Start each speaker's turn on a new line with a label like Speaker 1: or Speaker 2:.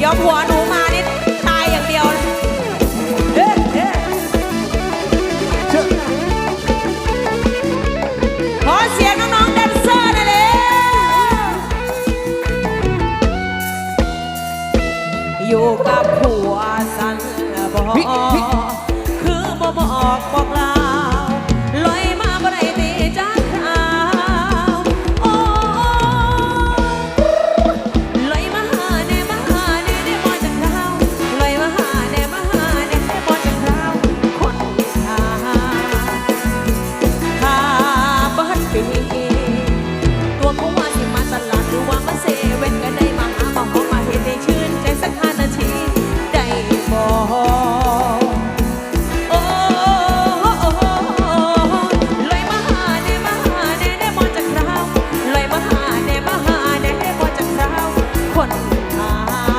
Speaker 1: เดี๋ยวผัวหนูมานี่ตายอย่างเดียวเอ๊ะเอ๊ะ
Speaker 2: เชื่อ
Speaker 1: ขอเสียงน้องๆแดนเซอร์หน่อยเลยอยู่กับผัวสันบ่คือบ่บอกบ่ quần